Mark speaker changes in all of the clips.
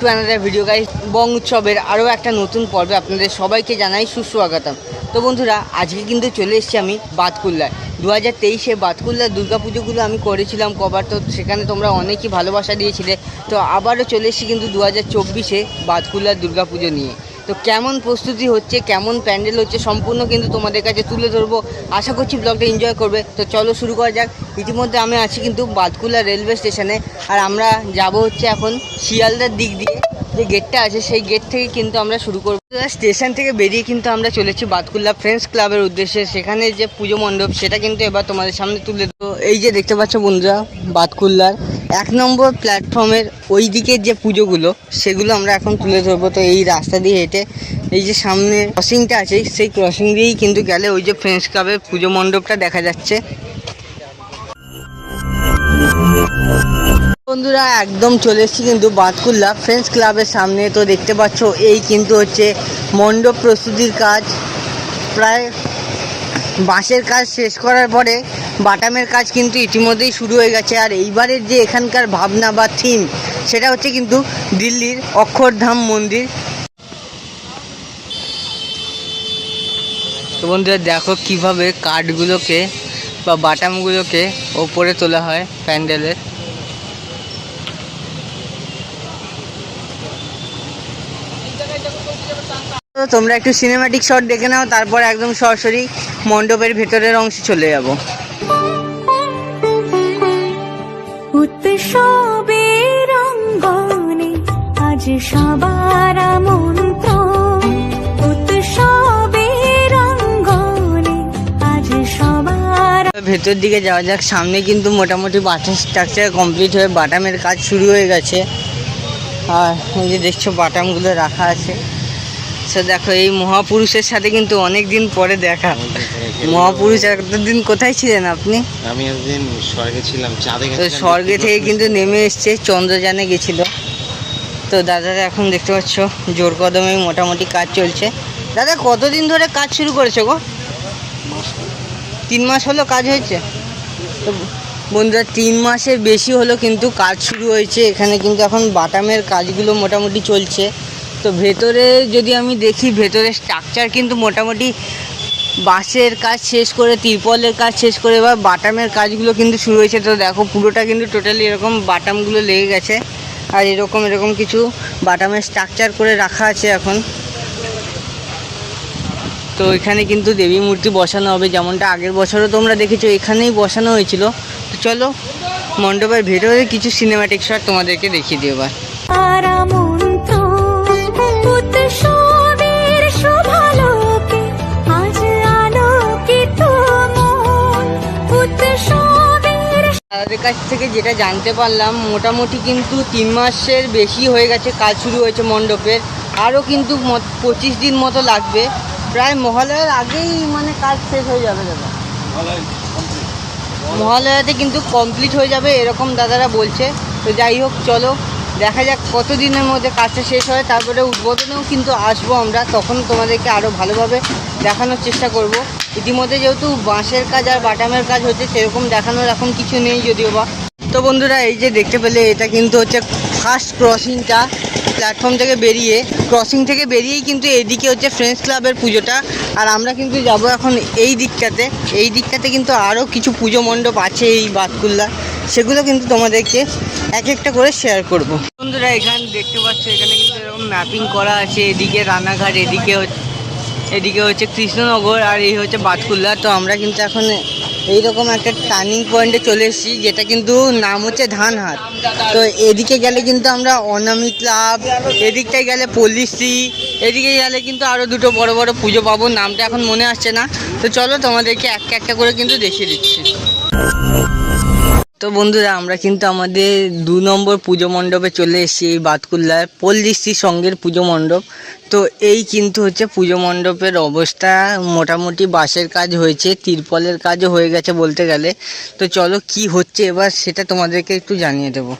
Speaker 1: To another video guys Bong উৎসবের আরও একটা নতুন পর্বে আপনাদের সবাইকে জানাই সুস্বাগতম। তো বন্ধুরা, আজকে কিন্তু চলে এসেছি আমি বাতকুল্লায়। দু হাজার তেইশে বাতকুল্লার দুর্গাপুজোগুলো আমি করেছিলাম কবার, তো সেখানে তোমরা অনেকই ভালোবাসা দিয়েছিলে। তো আবারও চলে এসেছি কিন্তু দু হাজার চব্বিশে বাতকুল্লার দুর্গাপুজো নিয়ে। তো কেমন প্রস্তুতি হচ্ছে, কেমন প্যান্ডেল হচ্ছে, সম্পূর্ণ কিন্তু তোমাদের কাছে তুলে ধরবো। আশা করছি ব্লগটা এনজয় করবে। তো চলো শুরু করা যাক। ইতিমধ্যে আমি আছি কিন্তু বাতকুল্লা রেলওয়ে স্টেশনে আর আমরা যাব হচ্ছে এখন শিয়ালদার দিক দিয়ে। যে গেটটা আছে, সেই গেট থেকে কিন্তু আমরা শুরু করব। স্টেশন থেকে বেরিয়ে কিন্তু আমরা চলেছি বাতকুল্লা ফ্রেন্ডস ক্লাবের উদ্দেশ্যে। সেখানে যে পুজো মণ্ডপ, সেটা কিন্তু এবার তোমাদের সামনে তুলে দেবো এই যে দেখতে পাচ্ছ বন্ধুরা বাতকুল্লার এক নম্বর প্ল্যাটফর্মের ওই দিকের যে পুজোগুলো, সেগুলো আমরা এখন তুলে ধরবো। তো এই রাস্তা দিয়ে হেঁটে এই যে সামনে ক্রসিংটা আছে, সেই ক্রসিং দিয়েই কিন্তু গেলে ওই যে ফ্রেন্ডস ক্লাবের পুজো মণ্ডপটা দেখা যাচ্ছে। বন্ধুরা, একদম চলে এসেছি কিন্তু বাতকুল্লা ফ্রেন্ডস ক্লাবের সামনে। তো দেখতে পাচ্ছ, এই কিন্তু হচ্ছে মণ্ডপ প্রস্তুতির কাজ। প্রায় বাঁশের কাজ শেষ করার পরে বাটামের কাজ কিন্তু ইতিমধ্যেই শুরু হয়ে গেছে। আর এইবারের যে এখানকার ভাবনা বা থিম সেটা হচ্ছে কিন্তু দিল্লির অক্ষরধাম মন্দির। তো বন্ধুরা, দেখো কীভাবে কাঠগুলোকে বা বাটামগুলোকে ওপরে তোলা হয় প্যান্ডেলের। তোমরা একটু সিনেমাটিক শট দেখে নাও তারপর একদম সরাসরি মণ্ডপের ভেতরের অংশে চলে যাব।
Speaker 2: উৎসবের অঙ্গনে আজ সবার মন্ত্র
Speaker 1: ভেতর দিকে যাওয়া যাক সামনে কিন্তু মোটামুটি বাটার স্ট্রাকচার কমপ্লিট হয়ে বাটামের কাজ শুরু হয়ে গেছে। আর এই যে দেখছ বাটামগুলো রাখা আছে। সে দেখো এই মহাপুরুষের সাথে কিন্তু অনেক দিন পরে দেখা। মহাপুরুষ এতদিন কোথায় ছিলেন আপনি?
Speaker 3: আমি একদিন স্বর্গে ছিলাম চাঁদে
Speaker 1: তো স্বর্গে থেকে কিন্তু নেমে এসছে চন্দ্রযানে গেছিল। তো দাদারা এখন দেখতে পাচ্ছ জোর কদমে মোটামুটি কাজ চলছে। দাদা কতদিন ধরে কাজ শুরু করেছ গো? তিন মাস হলো কাজ হয়েছে? তো বন্ধুরা তিন মাসের বেশি হলো কিন্তু কাজ শুরু হয়েছে। এখানে কিন্তু এখন বাটামের কাজগুলো মোটামুটি চলছে। তো ভেতরে যদি আমি দেখি ভেতরে স্ট্রাকচার কিন্তু মোটামুটি বাঁশের কাজ শেষ করে, তিরপলের কাজ শেষ করে, এবার বাটামের কাজগুলো কিন্তু শুরু হয়েছে। তো দেখো, পুরোটা কিন্তু টোটালি এরকম বাটামগুলো লেগে গেছে। আর এরকম এরকম কিছু বাটামের স্ট্রাকচার করে রাখা আছে এখন। তো এখানে কিন্তু দেবী মূর্তি বসানো হবে, যেমনটা আগের বছরও তোমরা দেখেছ, এখানেই বসানো হয়েছিল। তো চলো, মণ্ডপের ভেতরে কিছু সিনেমাটিক শট তোমাদেরকে দেখিয়ে দিও এবার। তাদের কাছ থেকে যেটা জানতে পারলাম মোটামুটি কিন্তু তিন মাসের বেশি হয়ে গেছে কাজ শুরু হয়েছে মণ্ডপের। আরও কিন্তু পঁচিশ দিন মতো লাগবে। প্রায় মহালয়ার আগেই মানে কাজ শেষ হয়ে যাবে দাদা। মহালয়াতে কিন্তু কমপ্লিট হয়ে যাবে এরকম দাদারা বলছে। তো যাই হোক চলো দেখা যাক কতদিনের মধ্যে কাজটা শেষ হয়। তারপরে উদ্বোধনেও কিন্তু আসব আমরা তখন তোমাদেরকে আরও ভালোভাবে দেখানোর চেষ্টা করব। ইতিমধ্যে যেহেতু বাঁশের কাজ আর বাটামের কাজ হচ্ছে, সেরকম দেখানোর এখন কিছু নেই যদিও বা। তো বন্ধুরা, এই যে দেখতে পেলে, এটা কিন্তু হচ্ছে ফার্স্ট ক্রসিংটা প্ল্যাটফর্ম থেকে বেরিয়ে। ক্রসিং থেকে বেরিয়েই কিন্তু এদিকে হচ্ছে ফ্রেন্ডস ক্লাবের পুজোটা। আর আমরা কিন্তু যাব এখন এই দিকটাতে। এই দিকটাতে কিন্তু আরও কিছু পুজো মণ্ডপ আছে এই বাতকুল্লা। সেগুলো কিন্তু তোমাদেরকে এক একটা করে শেয়ার করব। বন্ধুরা, এখানে দেখতে পাচ্ছ, এখানে কিন্তু এরকম ম্যাপিং করা আছে। এদিকে রানাঘাট, এদিকে হচ্ছে এদিকে হচ্ছে কৃষ্ণনগর আর এই হচ্ছে বাতকুল্লা। তো আমরা কিন্তু এখন এইরকম একটা টার্নিং পয়েন্টে চলে এসেছি, যেটা কিন্তু নাম হচ্ছে ধানহাট। তো এদিকে গেলে কিন্তু আমরা অনামি ক্লাব, এদিকটায় গেলে পল্লিশ্রী এদিকে গেলে কিন্তু আরও দুটো বড় বড় পুজো পাবো, নামটা এখন মনে আসছে না। তো চলো তোমাদেরকে একটা একটা করে কিন্তু দেখিয়ে দিচ্ছি। তো বন্ধুরা আমরা কিন্তু আমাদের দু নম্বর পুজো মণ্ডপে চলে এসেছি এই বাতকুল্লার পল্লিশ্রী সঙ্গের পুজো মণ্ডপ। তো এই কিন্তু হচ্ছে পুজো মণ্ডপের অবস্থা। মোটামুটি বাঁশের কাজ হয়েছে তিরপলের কাজও হয়ে গেছে বলতে গেলে। তো চলো কি হচ্ছে এবার সেটা তোমাদেরকে একটু জানিয়ে দেবো।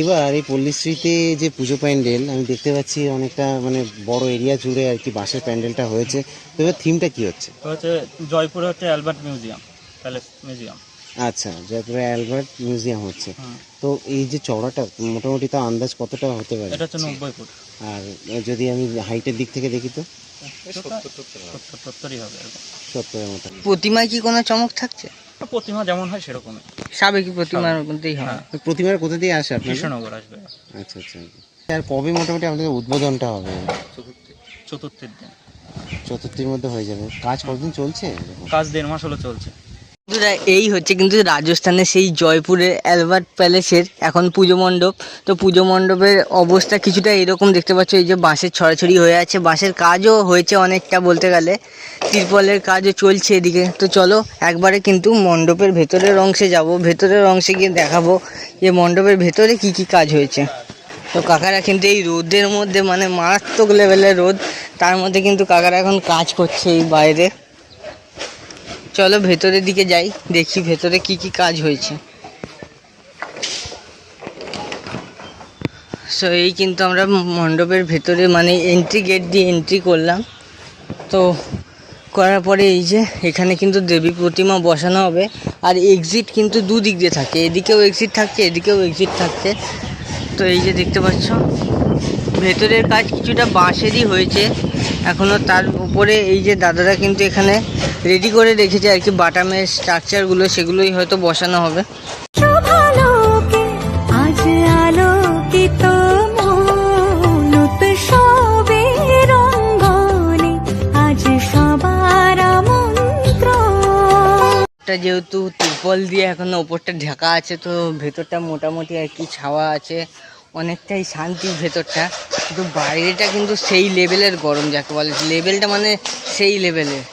Speaker 3: এবার এই পল্লীশ্রীতে যে পুজো প্যান্ডেল আমি দেখতে পাচ্ছি অনেকটা মানে বড় এরিয়া জুড়ে আর কি বাঁশের প্যান্ডেলটা হয়েছে। তো এবার থিমটা কি হচ্ছে?
Speaker 4: হচ্ছে জয়পুরে হচ্ছে অ্যালবার্ট মিউজিয়াম প্যালেস মিউজিয়াম।
Speaker 3: আচ্ছা জয়পুরে অ্যালবার্ট মিউজিয়াম হচ্ছে। তো এই যে চওড়াটা মোটামুটি তো আন্দাজ কতটা হতে পারে?
Speaker 4: এটা হচ্ছে নব্বই ফুট।
Speaker 3: আর যদি আমি হাইটের দিক থেকে দেখি তো। সত্তরের মতো।
Speaker 1: প্রতিমায় কি কোনো চমক থাকছে?
Speaker 4: প্রতিমা যেমন হয় সেরকমই।
Speaker 1: সাবেকি প্রতিমার মধ্যেই হয়।
Speaker 4: হ্যাঁ।
Speaker 3: প্রতিমার কোথা দিয়ে আসে আপনার
Speaker 4: কৃষ্ণনগর আসবে।
Speaker 3: আচ্ছা আচ্ছা। আর কবে মোটামুটি আপনাদের উদ্বোধনটা হবে?
Speaker 4: চতুর্থের দিন।
Speaker 3: চতুর্থীর মধ্যে হয়ে যাবে। কাজ কতদিন চলছে?
Speaker 4: কাজ দেড় মাস হলো চলছে।
Speaker 1: বন্ধুরা, এই হচ্ছে কিন্তু রাজস্থানের সেই জয়পুরের অ্যালবার্ট প্যালেসের এখন পুজো মণ্ডপ। তো পুজো মণ্ডপের অবস্থা কিছুটা এরকম দেখতে পাচ্ছ, এই যে বাঁশের ছড়াছড়ি হয়ে আছে। বাঁশের কাজও হয়েছে অনেকটা বলতে গেলে। তিরপলের কাজও চলছে এদিকে। তো চলো, একবারে কিন্তু মণ্ডপের ভেতরের অংশে যাব। ভেতরের অংশে গিয়ে দেখাবো যে মণ্ডপের ভেতরে কি কি কাজ হয়েছে। তো কাকারা কিন্তু এই রোদের মধ্যে মানে মারাত্মক লেভেলের রোদ। তার মধ্যে কিন্তু কাকারা এখন কাজ করছে এই বাইরে। চলো ভেতরের দিকে যাই, দেখি ভেতরে কি কি কাজ হয়েছে। সো এই কিন্তু আমরা মণ্ডপের ভেতরে মানে এন্ট্রি গেট দিয়ে এন্ট্রি করলাম। তো করার পরে এই যে এখানে কিন্তু দেবী প্রতিমা বসানো হবে, আর এক্সিট কিন্তু দুদিক দিয়ে থাকে। এদিকেও এক্সিট থাকছে, এদিকেও এক্সিট থাকছে। তো এই যে দেখতে পাচ্ছ ভেতরের কাজ কিছুটা বাঁশেরই হয়েছে। এখনও তার উপরে এই যে দাদারা কিন্তু এখানে রেডি করে রেখেছে আর কি বাটামের স্ট্রাকচারগুলো সেগুলোই হয়তো বসানো হবে। যেহেতু তিরপল দিয়ে এখনও ওপরটা ঢাকা আছে তো ভেতরটা মোটামুটি আর কি ছাওয়া আছে। অনেকটাই শান্তি ভেতরটা। কিন্তু বাইরেটা কিন্তু সেই লেভেলের গরম যাকে বলে। লেভেলটা মানে সেই লেভেলের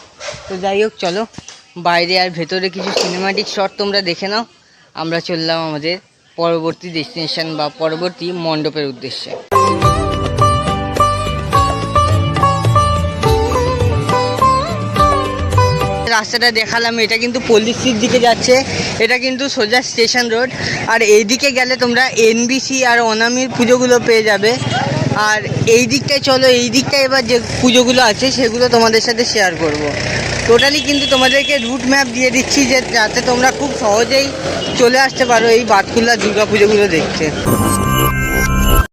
Speaker 1: তো যাই হোক, চলো। বাইরে আর ভেতরে কিছু সিনেমাটিক শট তোমরা দেখে নাও। আমরা চললাম আমাদের পরবর্তী ডেস্টিনেশন বা পরবর্তী মণ্ডপের উদ্দেশ্যে। রাস্তাটা দেখালাম, এটা কিন্তু পল্লীশ্রীর দিকে যাচ্ছে, এটা কিন্তু সোজা স্টেশন রোড, আর এইদিকে গেলে তোমরা এনবিসি আর অনামির পুজোগুলো পেয়ে যাবে, আর এই দিকটায় চলো, এই দিকটায় এবার যে পুজোগুলো আছে সেগুলো তোমাদের সাথে শেয়ার করব। টোটালি কিন্তু তোমাদেরকে রুট ম্যাপ দিয়ে দিচ্ছি যে যাতে তোমরা খুব সহজেই চলে আসতে পারো এই বাতকুল্লা দুর্গা পুজোগুলো দেখতে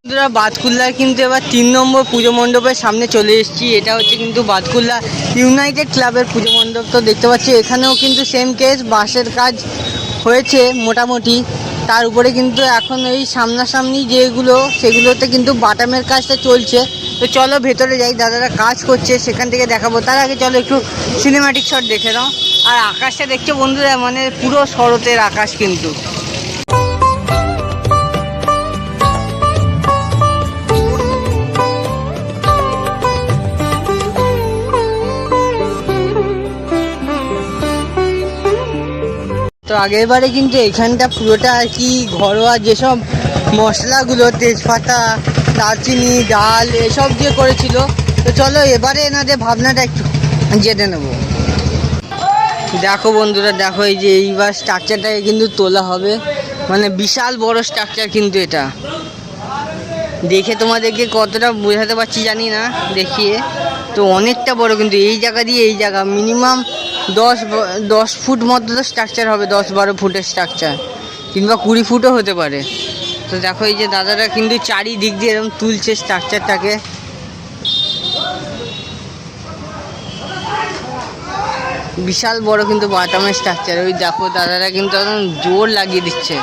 Speaker 1: বন্ধুরা, বাতকুল্লার কিন্তু এবার তিন নম্বর পুজো মণ্ডপের সামনে চলে এসেছি। এটা হচ্ছে কিন্তু বাতকুল্লা ইউনাইটেড ক্লাবের পুজো মণ্ডপ। তো দেখতে পাচ্ছি, এখানেও কিন্তু সেম কেস বাঁশের কাজ হয়েছে মোটামুটি। তার উপরে কিন্তু এখন এই সামনাসামনি যেগুলো, সেগুলোতে কিন্তু বাটামের কাজটা চলছে। তো চলো ভেতরে যাই, দাদারা কাজ করছে, সেখান থেকে দেখাবো। তার আগে চলো একটু সিনেমাটিক শট দেখে নাও। আর আকাশটা দেখছ বন্ধুরা মানে পুরো শরতের আকাশ কিন্তু। তো আগেরবারে কিন্তু এখানটা পুরোটা আর কি ঘরোয়া যেসব মশলাগুলো, তেজপাতা, দারচিনি, ডাল, এসব দিয়ে করেছিল। তো চলো এবারে এনাদের ভাবনাটা একটু জেনে নেব। দেখো বন্ধুরা, দেখো এই যে এইবার স্ট্রাকচারটাকে কিন্তু তোলা হবে। মানে বিশাল বড় স্ট্রাকচার কিন্তু এটা। দেখে তোমাদেরকে কতটা বোঝাতে পারছি জানি না, দেখিয়ে। তো অনেকটা বড় কিন্তু, এই জায়গা দিয়ে এই জায়গা। মিনিমাম দশ দশ ফুট মতো তো স্ট্রাকচার হবে দশ বারো ফুটের স্ট্রাকচার কিংবা কুড়ি ফুটও হতে পারে। তো দেখো এই যে দাদারা কিন্তু চারিদিক দিয়ে এরকম তুলছে স্ট্রাকচারটাকে বিশাল বড় কিন্তু বাটামের স্ট্রাকচার ওই দেখো দাদারা কিন্তু একদম জোর লাগিয়ে দিচ্ছে।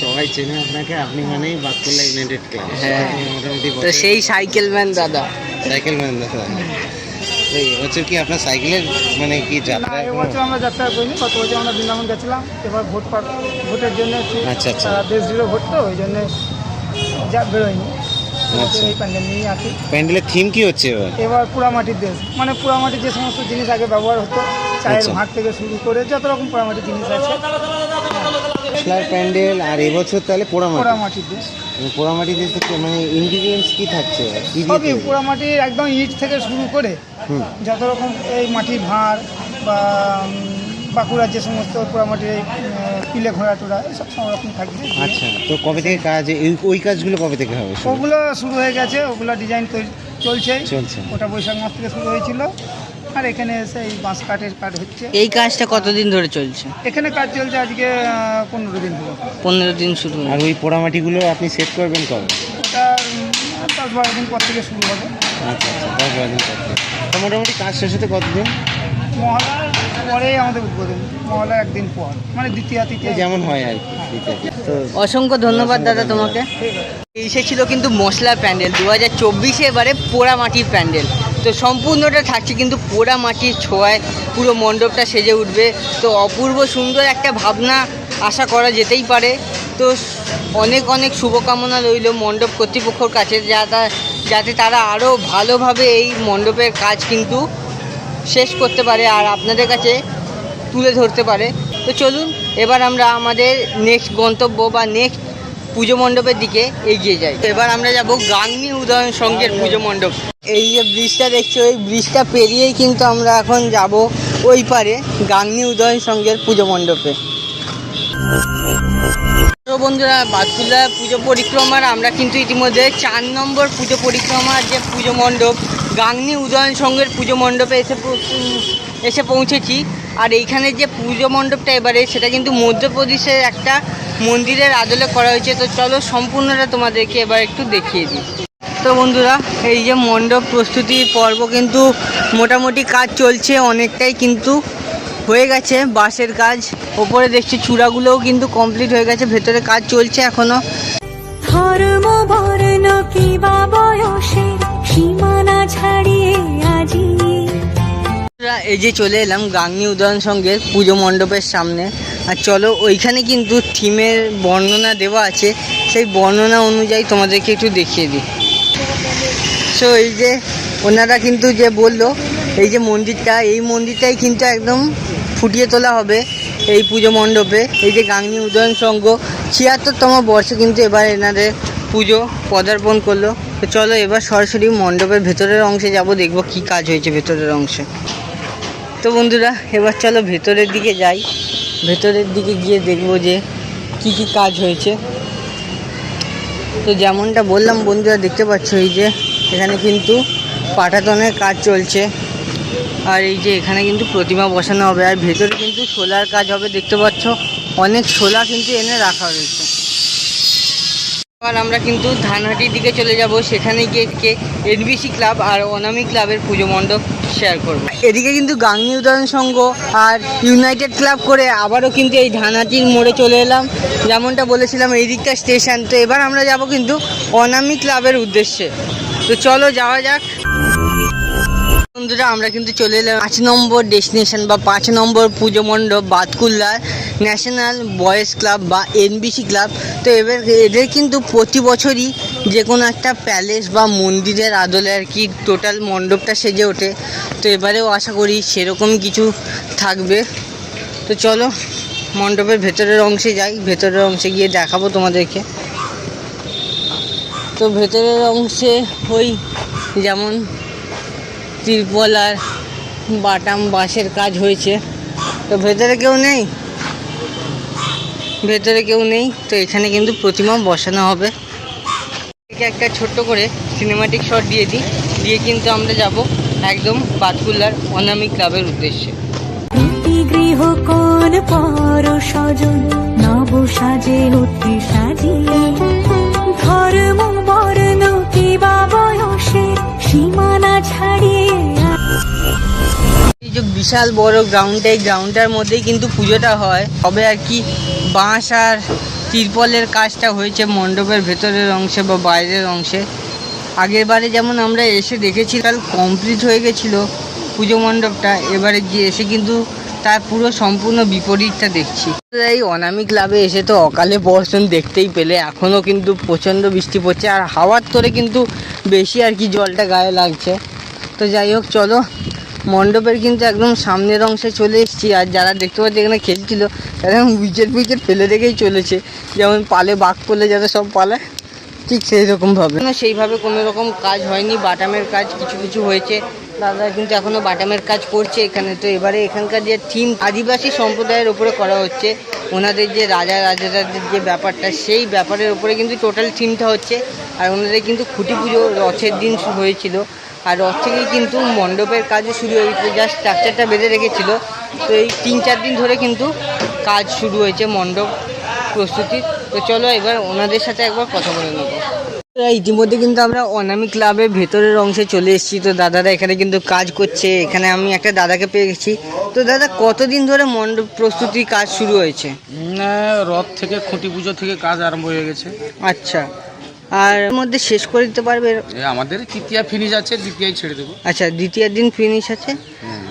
Speaker 3: সবাই চেনে আপনাকে আপনি মানেই বাতকুল্লা ইউনাইটেড ক্লাব
Speaker 1: হ্যাঁ। তো সেই সাইকেল ম্যান দাদা।
Speaker 3: সাইকেল ম্যান দাদা। এবছর কি আপনার সাইকেলের মানে কি যাত্রা
Speaker 5: এবছর আমরা যাত্রা করিনি গত বছর আমরা বৃন্দাবন গেছিলাম এবার ভোট ভোটের জন্য
Speaker 3: আচ্ছা, আচ্ছা।
Speaker 5: দেশ জুড়ে ভোট তো ওই জন্য যা বেরোয়নি।
Speaker 3: আচ্ছা। প্যান্ডেলের থিম কি হচ্ছে এবার?
Speaker 5: এবার পোড়ামাটির দেশ। মানে পোড়ামাটির যে সমস্ত জিনিস আগে ব্যবহার হতো চায়ের
Speaker 3: আচ্ছা।
Speaker 5: থেকে শুরু করে যত রকম পোড়ামাটির জিনিস আছে।
Speaker 3: প্যান্ডেল আর এবছর তাহলে পোড়ামাটি?
Speaker 5: পোড়ামাটির দেশ।
Speaker 3: পোড়ামাটি তো মানে ইনগ্রিডিয়েন্টস কি থাকছে?
Speaker 5: সবই পোড়ামাটির একদম ইট থেকে শুরু করে যত রকম এই মাটির ভাঁড় বা বাঁকুড়ার যে সমস্ত পোড়ামাটির এই পিলে ঘোড়া টোড়া এইসব সব রকম থাকবে
Speaker 3: আচ্ছা তো কবে থেকে কাজ এই- ওই কাজগুলো কবে থেকে হবে?
Speaker 5: ওগুলো শুরু হয়ে গেছে ওগুলো ডিজাইন তৈরি চলছে।
Speaker 3: চলছে।
Speaker 5: ওটা বৈশাখ মাস থেকে শুরু হয়েছিল। আর এখানে এসে এই বাঁশ কাঠের কাঠ হচ্ছে।
Speaker 1: এই কাজটা কতদিন ধরে চলছে?
Speaker 5: এখানে কাজ চলছে আজকে পনেরো দিন হলো।
Speaker 1: পনেরো দিন শুরু।
Speaker 3: আর ওই পোড়ামাটিগুলো আপনি সেট করবেন কবে?
Speaker 5: ওটা উম, দশ বারো দিন পর থেকে শুরু হবে।
Speaker 3: আচ্ছা আচ্ছা দশ বারো দিন পর থেকে। তো মোটামুটি কাজ শেষ হতে কতদিন?
Speaker 5: মহলার পরেই আমাদের উদ্বোধন। মহলা একদিন পর মানে দ্বিতীয় তৃতীয়।
Speaker 3: যেমন হয় আর কি দিতে। তো
Speaker 1: অসংখ্য ধন্যবাদ দাদা তোমাকে। এসেছিল কিন্তু মশলার প্যান্ডেল দু হাজার চব্বিশে এবারে পোড়া মাটির প্যান্ডেল। তো সম্পূর্ণটা থাকছে কিন্তু পোড়া মাটির ছোঁয়ায়, পুরো মণ্ডপটা সেজে উঠবে। তো অপূর্ব সুন্দর একটা ভাবনা আশা করা যেতেই পারে। তো অনেক অনেক শুভকামনা রইল মণ্ডপ কর্তৃপক্ষর কাছে, যাতে যাতে তারা আরও ভালোভাবে এই মণ্ডপের কাজ কিন্তু শেষ করতে পারে আর আপনাদের কাছে তুলে ধরতে পারে। তো চলুন, এবার আমরা আমাদের নেক্সট গন্তব্য বা নেক্সট পুজো মণ্ডপের দিকে এগিয়ে যাই। এবার আমরা যাব গাংনি উদয়ন সঙ্গের পুজো মণ্ডপ। এই যে ব্রিজটা দেখছ, এই ব্রিজটা পেরিয়েই কিন্তু আমরা এখন যাব ওই পারে গাংনি উদয়ন সঙ্গের পুজো মণ্ডপে। বন্ধুরা বাতকুল্লা পুজো পরিক্রমার আমরা কিন্তু ইতিমধ্যে চার নম্বর পুজো পরিক্রমার যে পুজো মণ্ডপ গাংনি উদয়ন সঙ্গের পুজো মণ্ডপে এসে এসে পৌঁছেছি। আর এইখানে যে পুজো মণ্ডপটা এবারে, সেটা কিন্তু মধ্যপ্রদেশের একটা মন্দিরের আদলে করা হয়েছে। তো চলো, সম্পূর্ণটা তোমাদেরকে এবার একটু দেখিয়ে দিই। তো বন্ধুরা এই যে মণ্ডপ প্রস্তুতির পর্ব কিন্তু মোটামুটি কাজ চলছে অনেকটাই কিন্তু হয়ে গেছে বাঁশের কাজ। ওপরে দেখছি চূড়াগুলোও কিন্তু কমপ্লিট হয়ে গেছে ভেতরে কাজ চলছে এখনও।
Speaker 2: ধর্ম বর্ণ কিবা বয়সে সীমানা ছাড়িয়ে আজি।
Speaker 1: এই যে চলে এলাম গাংনি উদয়ন সঙ্গের পুজো মণ্ডপের সামনে। আর চলো ওইখানে কিন্তু থিমের বর্ণনা দেওয়া আছে। সেই বর্ণনা অনুযায়ী তোমাদেরকে একটু দেখিয়ে দিই। সো এই যে, ওনারা কিন্তু যে বলল, এই যে মন্দিরটা, এই মন্দিরটাই কিন্তু একদম ফুটিয়ে তোলা হবে এই পুজো মণ্ডপে। এই যে গাংনি উদয়ন সংঘ, ছিয়াত্তরতম বর্ষে কিন্তু এবার এনাদের পুজো পদার্পণ করল। তো চলো এবার সরাসরি মণ্ডপের ভেতরের অংশে যাব, দেখব কি কাজ হয়েছে ভেতরের অংশে। তো বন্ধুরা, এবার চলো ভেতরের দিকে যাই। ভেতরের দিকে গিয়ে দেখব যে কি কি কাজ হয়েছে। তো যেমনটা বললাম বন্ধুরা, দেখতে পাচ্ছ এই যে এখানে কিন্তু পাটাতনের কাজ চলছে। আর এই যে এখানে কিন্তু প্রতিমা বসানো হবে। আর ভেতরে কিন্তু সোলার কাজ হবে, দেখতে পাচ্ছ? অনেক সোলা কিন্তু এনে রাখা রয়েছে। আর আমরা কিন্তু ধানহাটির দিকে চলে যাব। সেখানে গিয়ে কে এনবিসি ক্লাব আর অনামি ক্লাবের পুজো মণ্ডপ শেয়ার করব। এদিকে কিন্তু গাংনি উদয়ন সংঘ আর ইউনাইটেড ক্লাব করে আবারও কিন্তু এই ধানহাটির মোড়ে চলে এলাম। যেমনটা বলেছিলাম, এই দিকটা স্টেশন তো এবার আমরা যাব কিন্তু অনামি ক্লাবের উদ্দেশ্যে। তো চলো যাওয়া যাক। বন্ধুরা, আমরা কিন্তু চলে এলাম পাঁচ নম্বর ডেস্টিনেশন বা পাঁচ নম্বর পুজো মণ্ডপ, বাতকুল্লার ন্যাশনাল বয়েজ ক্লাব বা এনবিসি ক্লাব তো এবার এদের কিন্তু প্রতি বছরই যে কোনো একটা প্যালেস বা মন্দিরের আদলে আর কি টোটাল মণ্ডপটা সেজে ওঠে। তো এবারেও আশা করি সেরকম কিছু থাকবে। তো চলো মণ্ডপের ভেতরের অংশে যাই, ভেতরের অংশে গিয়ে দেখাবো তোমাদেরকে। তো ভেতরের অংশে ওই যেমন তিরপল আর বাটাম বাঁশের কাজ হয়েছে। তো ভেতরে কেউ নেই? ভেতরে কেউ নেই, তো এখানে কিন্তু প্রতিমা বসানো হবে। একে একটা ছোট্ট করে সিনেমাটিক শট দিয়ে দিই, দিয়ে কিন্তু আমরা যাব একদম পাতকুল্লার অনামি ক্লাবের উদ্দেশ্যে।
Speaker 2: গৃহ কোন পর স্বজন নব সাজে সাজিয়ে, ধর্ম সীমানা ছাড়িয়ে
Speaker 1: এই যে বিশাল বড় গ্রাউন্ডটা এই গ্রাউন্ডটার মধ্যেই কিন্তু পুজোটা হয়। তবে আর কি বাঁশ আর তিরপলের কাজটা হয়েছে মণ্ডপের ভেতরের অংশে বা বাইরের অংশে। আগের বারে যেমন আমরা এসে দেখেছি কাল কমপ্লিট হয়ে গেছিল পুজো মণ্ডপটা। এবারে গিয়ে এসে কিন্তু তার পুরো সম্পূর্ণ বিপরীতটা দেখছি। এই অনামি ক্লাবে এসে তো অকালে বর্ষণ দেখতেই পেলে এখনও কিন্তু প্রচণ্ড বৃষ্টি পড়ছে আর হাওয়ার তোরে কিন্তু বেশি আর কি জলটা গায়ে লাগছে। তো যাই হোক, চলো, মণ্ডপের কিন্তু একদম সামনের অংশে চলে এসেছি আর যারা দেখতে পাচ্ছি এখানে খেলছিল, তারা উইকেট উইকেট ফেলে রেখেই চলেছে। যেমন পালে বাঘ পড়লে যাতে সব পালায় ঠিক সেই রকমভাবে না সেইভাবে কোনো রকম কাজ হয়নি, বাটামের কাজ কিছু কিছু হয়েছে। দাদা কিন্তু এখনও বাটামের কাজ করছে এখানে। তো এবারে এখানকার যে থিম আদিবাসী সম্প্রদায়ের উপরে করা হচ্ছে, ওনাদের যে রাজা রাজাদের যে ব্যাপারটা, সেই ব্যাপারের উপরে কিন্তু টোটাল থিমটা হচ্ছে। আর ওনাদের কিন্তু খুঁটি পুজো রথের দিন হয়েছিল। আর রথ থেকেই কিন্তু মণ্ডপের কাজও শুরু হয়েছে জাস্ট স্ট্রাকচারটা বেঁধে রেখেছিল। তো এই তিন, চার দিন ধরে কিন্তু কাজ শুরু হয়েছে মণ্ডপ প্রস্তুতি তো চলো এবার ওনাদের সাথে একবার কথা বলে নেব। ইতিমধ্যে কিন্তু আমরা অনামি ক্লাবের ভেতরের অংশে চলে এসেছি। তো দাদারা এখানে কিন্তু কাজ করছে। এখানে আমি একটা দাদাকে পেয়ে গেছি। তো দাদা কতদিন ধরে মণ্ডপ প্রস্তুতি কাজ শুরু হয়েছে?
Speaker 6: রথ থেকে খুঁটি পুজো থেকে কাজ আরম্ভ হয়ে গেছে।
Speaker 1: আচ্ছা। আর এর মধ্যে শেষ করে দিতে পারবে?
Speaker 6: আমাদের তৃতীয়া ফিনিশ আছে দ্বিতীয় ছেড়ে দেবো।
Speaker 1: আচ্ছা দ্বিতীয় দিন ফিনিশ আছে।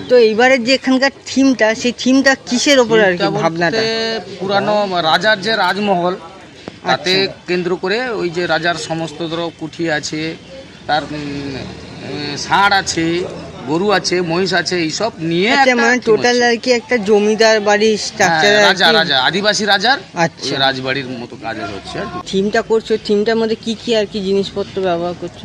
Speaker 1: তো এইবারের যে এখানকার থিমটা সেই থিমটা কিসের ওপর আর কি ভাবনাটা?
Speaker 6: পুরানো রাজার যে রাজমহল তাতে
Speaker 1: আচ্ছা।
Speaker 6: কেন্দ্র করে ওই যে রাজার সমস্ত ধরো কুঠি আছে তার ষাঁড় আছে গরু আছে মহিষ আছে এইসব নিয়ে
Speaker 1: আচ্ছা মানে টোটাল আর কি একটা জমিদার বাড়ির স্ট্রাকচার
Speaker 6: হ্যাঁ, রাজা রাজা আদিবাসী রাজার
Speaker 1: আচ্ছা।
Speaker 6: রাজবাড়ির মতো কাজ হচ্ছে আর কি।
Speaker 1: থিমটা করছ থিমটার মধ্যে কি কি আর কি জিনিসপত্র ব্যবহার করছ?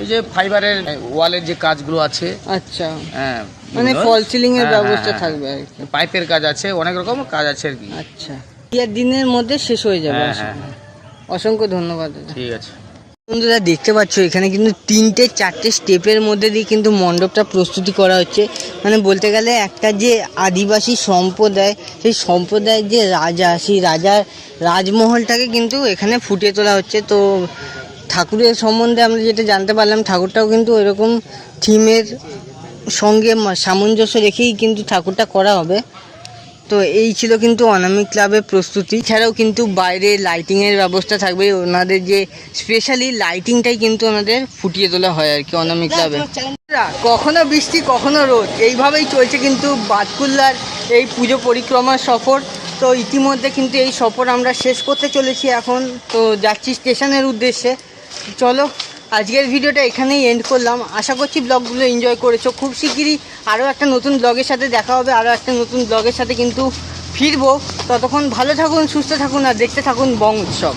Speaker 6: এই যে ফাইবারের ওয়ালের যে কাজগুলো আছে
Speaker 1: আচ্ছা।
Speaker 6: হ্যাঁ
Speaker 1: মানে ফল সিলিং এর ব্যবস্থা
Speaker 6: হ্যাঁ,
Speaker 1: থাকবে আর কি।
Speaker 6: পাইপের কাজ আছে অনেক রকম কাজ আছে আর কি।
Speaker 1: আচ্ছা। দিনের মধ্যে শেষ হয়ে যাবে
Speaker 6: হ্যাঁ হ্যাঁ।
Speaker 1: অসংখ্য ধন্যবাদ
Speaker 6: ঠিক আছে।
Speaker 1: বন্ধুরা দেখতে পাচ্ছ এখানে কিন্তু তিনটে চারটে স্টেপের মধ্যে দিয়ে কিন্তু মণ্ডপটা প্রস্তুতি করা হচ্ছে। মানে বলতে গেলে একটা যে আদিবাসী সম্প্রদায় সেই সম্প্রদায়ের যে রাজা সেই রাজার রাজমহলটাকে কিন্তু এখানে ফুটিয়ে তোলা হচ্ছে। তো ঠাকুরের সম্বন্ধে আমরা যেটা জানতে পারলাম ঠাকুরটাও কিন্তু এরকম থিমের সঙ্গে সামঞ্জস্য রেখেই কিন্তু ঠাকুরটা করা হবে। তো এই ছিল কিন্তু অনামিক ক্লাবের প্রস্তুতি। এছাড়াও কিন্তু বাইরে লাইটিংয়ের ব্যবস্থা থাকবে। ওনাদের যে স্পেশালি লাইটিংটাই কিন্তু ওনাদের ফুটিয়ে তোলা হয় আর কি অনামিক ক্লাবে। কখনো বৃষ্টি, কখনো রোদ, এইভাবেই চলছে কিন্তু বাতকুল্লার এই পুজো পরিক্রমা সফর। তো ইতিমধ্যে কিন্তু এই সফর আমরা শেষ করতে চলেছি এখন। তো যাচ্ছি স্টেশনের উদ্দেশ্যে। চলো আজকের ভিডিওটা এখানেই এন্ড করলাম। আশা করছি ব্লগগুলো এনজয় করেছ। খুব শিগগিরই আরও একটা নতুন ব্লগের সাথে দেখা হবে, আরও একটা নতুন ব্লগের সাথে কিন্তু ফিরবো। ততক্ষণ ভালো থাকুন, সুস্থ থাকুন আর দেখতে থাকুন বং উৎসব।